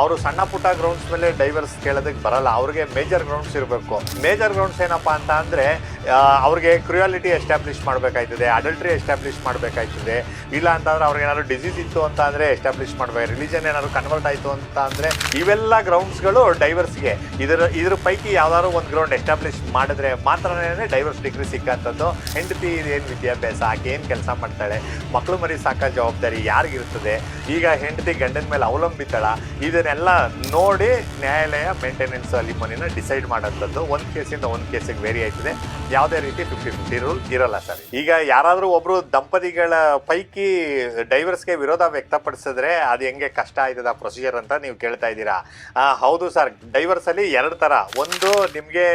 ಅವರು ಸಣ್ಣ ಪುಟ್ಟ ಗ್ರೌಂಡ್ಸ್ ಮೇಲೆ ಡೈವರ್ಸ್ ಕೇಳೋದಕ್ಕೆ ಬರಲ್ಲ. ಅವ್ರಿಗೆ ಮೇಜರ್ ಗ್ರೌಂಡ್ಸ್ ಇರಬೇಕು. ಮೇಜರ್ ಗ್ರೌಂಡ್ಸ್ ಏನಪ್ಪ ಅಂತ ಅಂದರೆ ಅವ್ರಿಗೆ ಕ್ರಿಯಾಲಿಟಿ ಎಸ್ಟಾಬ್ಲಿಷ್ ಮಾಡಬೇಕಾಯ್ತದೆ ಅಡಲ್ಟ್ರಿ ಎಸ್ಟಾಬ್ಲಿಷ್ ಮಾಡಬೇಕಾಯ್ತದೆ. ಇಲ್ಲ ಅಂತಂದ್ರೆ ಅವ್ರಿಗೆ ಏನಾದ್ರು ಡಿಸೀಸ್ ಇತ್ತು ಅಂತ ಅಂದರೆ ಎಸ್ಟಾಬ್ಲಿಷ್ ಮಾಡಬೇಕು. ರಿಲಿಜನ್ ಏನಾದ್ರು ಕನ್ವರ್ಟ್ ಆಯಿತು ಅಂತ ಅಂದರೆ ಇವೆಲ್ಲ ಗ್ರೌಂಡ್ಸ್ಗಳು ಡೈವರ್ಸ್ಗೆ ಇದರ, ಇದ್ರ ಪೈಕಿ ಯಾವ್ದಾದ್ರು ಒಂದು ಗ್ರೌಂಡ್ ಎಸ್ಟಾಬ್ಲಿಷ್ ಮಾಡಿದ್ರೆ ಮಾತ್ರನೇ ಡೈವರ್ಸ್ ಡಿಗ್ರಿ ಸಿಕ್ಕಂಥದ್ದು. ಹೆಂಡತಿ ಏನು ವಿದ್ಯಾಭ್ಯಾಸ, ಆಕೆ ಏನು ಕೆಲಸ ಮಾಡ್ತಾಳೆ ಮಕ್ಕಳು ಮರಿ ಸಾಕ ಜವಾಬ್ದಾರಿ ಯಾರಿಗಿರ್ತದೆ? ಈಗ ಹೆಂಡತಿ ಗಂಡನ ಮೇಲೆ ಅವಲಂಬಿತಳ ಇದನ್ನೆಲ್ಲ ನೋಡಿ ನ್ಯಾಯಾಲಯ ಮೇಂಟೆನೆನ್ಸ್ ಅಲಿಮನಿನ ಡಿಸೈಡ್ ಮಾಡೋಂಥದ್ದು ಒಂದು ಕೇಸಿಂದ ಒಂದು ಕೇಸಿಗೆ ವೇರಿ ಆಯ್ತದೆ. ಯಾವುದೇ ರೀತಿ ಫಿಫ್ಟಿ ಫಿಫ್ಟಿ ರೂಲ್ ಇರಲ್ಲ ಸರ್. ಈಗ ಯಾರಾದರೂ ಒಬ್ಬರು ದಂಪತಿಗಳ ಪೈಕಿ ಡೈವರ್ಸ್ಗೆ ವಿರೋಧ ವ್ಯಕ್ತಪಡಿಸಿದ್ರೆ ಅದು ಹೆಂಗೆ ಕಷ್ಟ ಆಯ್ತದ ಪ್ರೊಸೀಜರ್ ಅಂತ ನೀವು ಕೇಳ್ತಾ ಇದ್ದೀರಾ? ಹೌದು ಸರ್. ಡೈವರ್ಸ್ ಅಲ್ಲಿ ಎರಡು ಥರ ಒಂದು ನಿಮಗೆ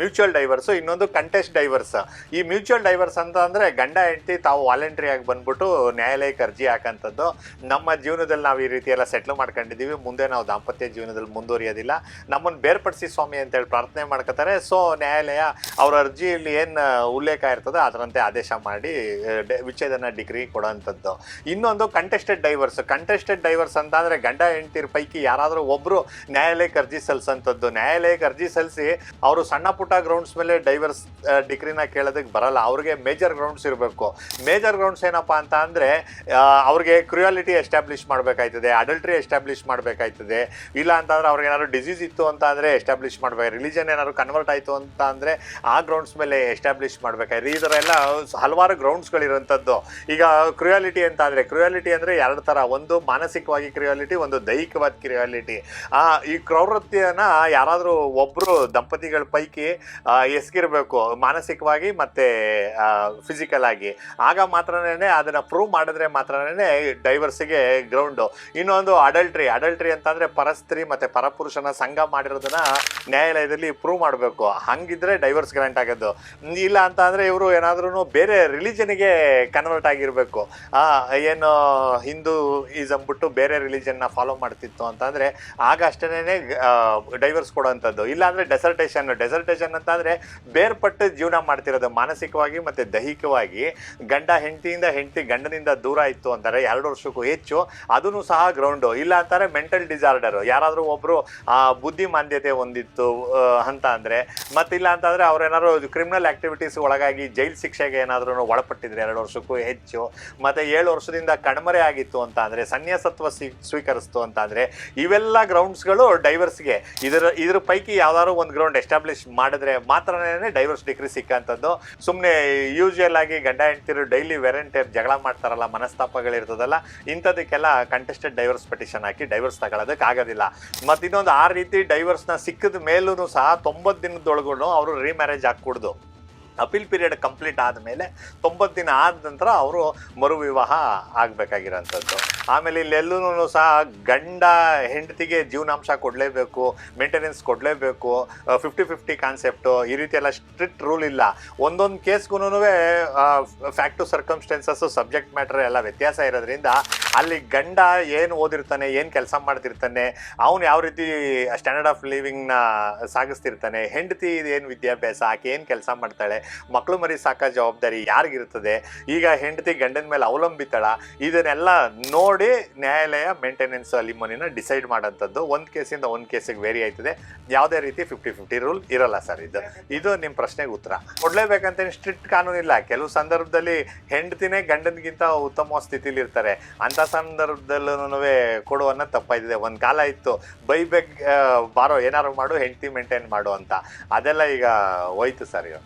ಮ್ಯೂಚುವಲ್ ಡೈವರ್ಸ್ ಇನ್ನೊಂದು ಕಂಟೆಸ್ಟ್ ಡೈವರ್ಸ್ ಈ ಮ್ಯೂಚುವಲ್ ಡೈವರ್ಸ್ ಅಂತ ಅಂದರೆ ಗಂಡ, ಹೆಂಡತಿ ತಾವು ವಾಲಂಟ್ರಿಯಾಗಿ ಬಂದ್ಬಿಟ್ಟು ನ್ಯಾಯಾಲಯಕ್ಕೆ ಅರ್ಜಿ ಹಾಕಂಥದ್ದು ನಮ್ಮ ಜೀವನದಲ್ಲಿ ನಾವು ಈ ರೀತಿ ಎಲ್ಲ ಸೆಟ್ಲ್ ಮಾಡ್ಕೊಂಡಿದ್ದೀವಿ. ಮುಂದೆ ನಾವು ದಾಂಪತ್ಯ ಜೀವನದಲ್ಲಿ ಮುಂದುವರಿಯೋದಿಲ್ಲ. ನಮ್ಮನ್ನು ಬೇರ್ಪಡಿಸಿ ಸ್ವಾಮಿ ಅಂತೇಳಿ ಪ್ರಾರ್ಥನೆ ಮಾಡ್ಕೋತಾರೆ ಸೊ ನ್ಯಾಯಾಲಯ ಅವ್ರ ಅರ್ಜಿಯಲ್ಲಿ ಏನು ಉಲ್ಲೇಖ ಇರ್ತದೆ ಅದರಂತೆ ಆದೇಶ ಮಾಡಿ ವಿಚ್ಛೇದನ ಡಿಗ್ರಿ ಕೊಡೋಂಥದ್ದು. ಇನ್ನೊಂದು ಕಂಟೆಸ್ಟೆಡ್ ಡೈವರ್ಸ್ ಕಂಟೆಸ್ಟೆಡ್ ಡೈವರ್ಸ್ ಅಂತ ಅಂದರೆ ಗಂಡ ಹೆಂಡತಿರ ಪೈಕಿ ಯಾರಾದರೂ ಒಬ್ಬರು ನ್ಯಾಯಾಲಯಕ್ಕೆ ಅರ್ಜಿ ಸಲ್ಲಿಸೋಂಥದ್ದು. ನ್ಯಾಯಾಲಯಕ್ಕೆ ಅರ್ಜಿ ಸಲ್ಲಿಸಿ ಅವರು ಸಣ್ಣ ಪುಟ್ಟ ಗ್ರೌಂಡ್ಸ್ ಮೇಲೆ ಡೈವರ್ಸ್ ಡಿಗ್ರಿನ ಕೇಳೋದಕ್ಕೆ ಬರಲ್ಲ. ಅವ್ರಿಗೆ ಮೇಜರ್ ಗ್ರೌಂಡ್ಸ್ ಇರಬೇಕು. ಮೇಜರ್ ಗ್ರೌಂಡ್ಸ್ ಏನಪ್ಪ ಅಂತ ಅಂದರೆ ಅವ್ರಿಗೆ ಕ್ರಿಯಾಲಿಟಿ ಎಸ್ಟಾಬ್ಲಿಷ್ ಮಾಡಬೇಕಾಯ್ತದೆ. ಅಡಲ್ಟ್ರಿ ಎಸ್ಟಾಬ್ಲಿಷ್ ಮಾಡಬೇಕಾಯ್ತದೆ. ಇಲ್ಲ ಅಂತಂದ್ರೆ ಅವ್ರಿಗೆ ಏನಾದ್ರು ಡಿಸೀಸ್ ಇತ್ತು ಅಂತ ಅಂದರೆ ಎಸ್ಟಾಬ್ಲಿಷ್ ಮಾಡಬೇಕು. ರಿಲಿಜನ್ ಏನಾದ್ರು ಕನ್ವರ್ಟ್ ಆಯಿತು ಅಂತ ಅಂದರೆ ಆ ಗ್ರೌಂಡ್ಸ್ ಮೇಲೆ ಎಸ್ಟಾಬ್ಲಿಷ್ ಮಾಡಬೇಕಾಯ್ತು ಈ ಥರ ಎಲ್ಲ ಹಲವಾರು ಗ್ರೌಂಡ್ಸ್ಗಳಿರುವಂಥದ್ದು ಈಗ ಕ್ರಿಯಾಲಿಟಿ ಅಂತ ಅಂದರೆ ಕ್ರಿಯಾಲಿಟಿ ಅಂದರೆ ಎರಡು ಥರ. ಒಂದು ಮಾನಸಿಕವಾಗಿ ಕ್ರಿಯಾಲಿಟಿ ಒಂದು ದೈಹಿಕವಾದ ಕ್ರಿಯಾಲಿಟಿ ಈ ಪ್ರವೃತ್ತಿಯನ್ನು ಯಾರಾದರೂ ಒಬ್ಬರು ದಂಪತಿಗಳ ಪೈಕಿ ಎಸ್ಗಿರಬೇಕು. ಮಾನಸಿಕವಾಗಿ ಮತ್ತು ಫಿಸಿಕಲ್ ಆಗಿ. ಆಗ ಮಾತ್ರನೇ ಅದನ್ನು ಪ್ರೂವ್ ಮಾಡಿದ್ರೆ ಮಾತ್ರನೇ ಡೈವರ್ಸಿಗೆ ಗ್ರೌಂಡು ಇನ್ನೊಂದು ಅಡಲ್ಟ್ರಿ ಅಡಲ್ಟ್ರಿ ಅಂತಂದರೆ ಪರಸ್ತ್ರೀ ಮತ್ತೆ ಪರಪುರುಷನ ಸಂಘ ಮಾಡಿರೋದನ್ನ ನ್ಯಾಯಾಲಯದಲ್ಲಿ ಪ್ರೂವ್ ಮಾಡಬೇಕು. ಹಂಗಿದ್ರೆ ಡೈವರ್ಸ್ ಗ್ರಾಂಟ್ ಆಗೋದು ಇಲ್ಲ ಅಂತ ಅಂದ್ರೆ ಇವರು ಏನಾದ್ರೂ ಬೇರೆ ರಿಲಿಜನ್ಗೆ ಕನ್ವರ್ಟ್ ಆಗಿರಬೇಕು. ಏನು ಹಿಂದೂ ಈಸ್ ಬಿಟ್ಟು ಬೇರೆ ರಿಲಿಜನ್ನ ಫಾಲೋ ಮಾಡ್ತಿತ್ತು ಅಂತಂದ್ರೆ ಆಗ ಅಷ್ಟೇನೆ ಡೈವರ್ಸ್ ಕೊಡೋವಂಥದ್ದು. ಇಲ್ಲಾಂದರೆ ಡೆಸರ್ಟೇಷನ್ ಡೆಸರ್ಟೇಷನ್ ಅಂತಂದ್ರೆ ಬೇರ್ಪಟ್ಟು ಜೀವನ ಮಾಡ್ತಿರೋದು. ಮಾನಸಿಕವಾಗಿ ಮತ್ತೆ ದೈಹಿಕವಾಗಿ ಗಂಡ ಹೆಂಡತಿಯಿಂದ ಹೆಂಡತಿ ಗಂಡನಿಂದ ದೂರ ಇತ್ತು ಅಂತಾರೆ. ಎರಡು ವರ್ಷಕ್ಕೂ ಹೆಚ್ಚು. ಅದನ್ನು ಸಹ ಗ್ರೌಂಡು ಇಲ್ಲ ಅಂತಾರೆ ಮೆಂಟಲ್ ಡಿಸಾರ್ಡರ್ ಯಾರಾದರೂ ಒಬ್ಬರು ಬುದ್ಧಿಮಾಂದ್ಯತೆ ಹೊಂದಿತ್ತು ಆ, ಅಂತ ಅಂದರೆ ಮತ್ತಿಲ್ಲ ಅಂತಂದರೆ ಅವ್ರೇನಾದ್ರು ಕ್ರಿಮಿನಲ್ ಆ್ಯಕ್ಟಿವಿಟೀಸ್ ಒಳಗಾಗಿ ಜೈಲು ಶಿಕ್ಷೆಗೆ ಏನಾದ್ರೂ ಒಳಪಟ್ಟಿದ್ರೆ ಎರಡು ವರ್ಷಕ್ಕೂ ಹೆಚ್ಚು ಮತ್ತು ಏಳು ವರ್ಷದಿಂದ ಕಣ್ಮರೆ ಆಗಿತ್ತು ಅಂತ ಅಂದರೆ ಸನ್ಯಾಸತ್ವ ಸ್ವೀ- ಸ್ವೀಕರಿಸ್ತು ಅಂತ ಅಂದರೆ ಇವೆಲ್ಲ ಗ್ರೌಂಡ್ಸ್ಗಳು ಡೈವರ್ಸ್ಗೆ ಇದರ ಇದ್ರ ಪೈಕಿ ಯಾವ್ದಾದ್ರು ಒಂದು ಗ್ರೌಂಡ್ ಎಸ್ಟಾಬ್ಲಿಷ್ ಮಾಡಿದ್ರೆ ಮಾತ್ರನೇ ಡೈವರ್ಸ್ ಡಿಗ್ರಿ ಸಿಕ್ಕಂಥದ್ದು ಸುಮ್ಮನೆ ಯೂಶುವಲ್ ಆಗಿ ಗಂಡ ಹೆಂಡ್ತಿರು ಡೈಲಿ ವೆರೆಂಟೇರ್ ಜಗಳ ಮಾಡ್ತಾರಲ್ಲ ಮನಸ್ತಾಪಗಳಿರ್ತದಲ್ಲ ಇಂಥದಕ್ಕೆಲ್ಲ ಕಂಟೆಸ್ಟೆಡ್ ಡೈವರ್ಸ್ ಪಟಿಷನ್ ಹಾಕಿ ಡೈವರ್ಸ್ ತಗೊಳ್ಳೋದಕ್ಕೆ ಆಗೋದಿಲ್ಲ. ಮತ್ತು ಇನ್ನೊಂದು ಆ ರೀತಿ ಡೈವರ್ಸ್ನ ಸಿಕ್ಕಿದ ಮೇಲೂ ಸಹ ತೊಂಬತ್ತು ದಿನದೊಳಗೂ ಅವರು ರೀಮ್ಯಾರೇಜ್ ಹಾಕ್ಕೊಡ್ದು ಅಪೀಲ್ ಪೀರಿಯಡ್ ಕಂಪ್ಲೀಟ್ ಆದಮೇಲೆ ತೊಂಬತ್ತು ದಿನ ಆದ ನಂತರ ಅವರು ಮರುವಿವಾಹ ಆಗಬೇಕಾಗಿರೋಂಥದ್ದು. ಆಮೇಲೆ ಇಲ್ಲೆಲ್ಲೂ ಸಹ ಗಂಡ ಹೆಂಡತಿಗೆ ಜೀವನಾಂಶ ಕೊಡಲೇಬೇಕು ಮೇಂಟೆನೆನ್ಸ್ ಕೊಡಲೇಬೇಕು ಫಿಫ್ಟಿ ಫಿಫ್ಟಿ ಕಾನ್ಸೆಪ್ಟು ಈ ರೀತಿ ಎಲ್ಲ ಸ್ಟ್ರಿಕ್ಟ್ ರೂಲ್ ಇಲ್ಲ. ಒಂದೊಂದು ಕೇಸ್ಗೂ ಫ್ಯಾಕ್ಟು ಸರ್ಕಮ್ಸ್ಟೆನ್ಸಸ್ಸು ಸಬ್ಜೆಕ್ಟ್ ಮ್ಯಾಟ್ರ್ ಎಲ್ಲ ವ್ಯತ್ಯಾಸ ಇರೋದ್ರಿಂದ ಅಲ್ಲಿ ಗಂಡ ಏನು ಓದಿರ್ತಾನೆ, ಏನು ಕೆಲಸ ಮಾಡ್ತಿರ್ತಾನೆ, ಅವನು ಯಾವ ರೀತಿ ಸ್ಟ್ಯಾಂಡರ್ಡ್ ಆಫ್ ಲಿವಿಂಗ್ನ ಸಾಗಿಸ್ತಿರ್ತಾನೆ, ಹೆಂಡತಿ ಏನು ವಿದ್ಯಾಭ್ಯಾಸ, ಆಕೆ ಏನು ಕೆಲಸ ಮಾಡ್ತಾಳೆ ಮಕ್ಕಳು ಮರಿ ಸಾಕ ಜವಾಬ್ದಾರಿ ಯಾರಿಗಿರ್ತದೆ, ಈಗ ಹೆಂಡತಿ ಗಂಡನ ಮೇಲೆ ಅವಲಂಬಿತಳ, ಇದನ್ನೆಲ್ಲ ನೋಡಿ ನ್ಯಾಯಾಲಯ ಮೇಂಟೆನೆನ್ಸ್ ಅಲಿಮನಿನ ಡಿಸೈಡ್ ಮಾಡೋಂಥದ್ದು. ಒಂದು ಕೇಸಿಂದ ಒಂದು ಕೇಸಿಗೆ ವೇರಿ ಆಯ್ತದೆ. ಯಾವುದೇ ರೀತಿ ಫಿಫ್ಟಿ ಫಿಫ್ಟಿ ರೂಲ್ ಇರಲ್ಲ ಸರ್ ಇದು. ಇದು ನಿಮ್ಮ ಪ್ರಶ್ನೆಗೆ ಉತ್ತರ. ಕೊಡ್ಲೇಬೇಕಂತ ಸ್ಟ್ರಿಕ್ಟ್ ಕಾನೂನಿಲ್ಲ. ಕೆಲವು ಸಂದರ್ಭದಲ್ಲಿ ಹೆಂಡತಿನೇ ಗಂಡನಿಗಿಂತ ಉತ್ತಮ ಸ್ಥಿತಿಲಿರ್ತಾರೆ. ಅಂಥ ಸಂದರ್ಭದಲ್ಲೂ ಕೊಡುವನ್ನ ತಪ್ಪಾಯ್ತಿದೆ. ಒಂದು ಕಾಲ ಇತ್ತು, ಬೈಬೇಕ್ ಬಾರೋ, ಏನಾರು ಮಾಡು, ಹೆಂಡತಿ ಮೇಂಟೈನ್ ಮಾಡು ಅಂತ. ಅದೆಲ್ಲ ಈಗ ಹೋಯ್ತು ಸರ್ ಈಗ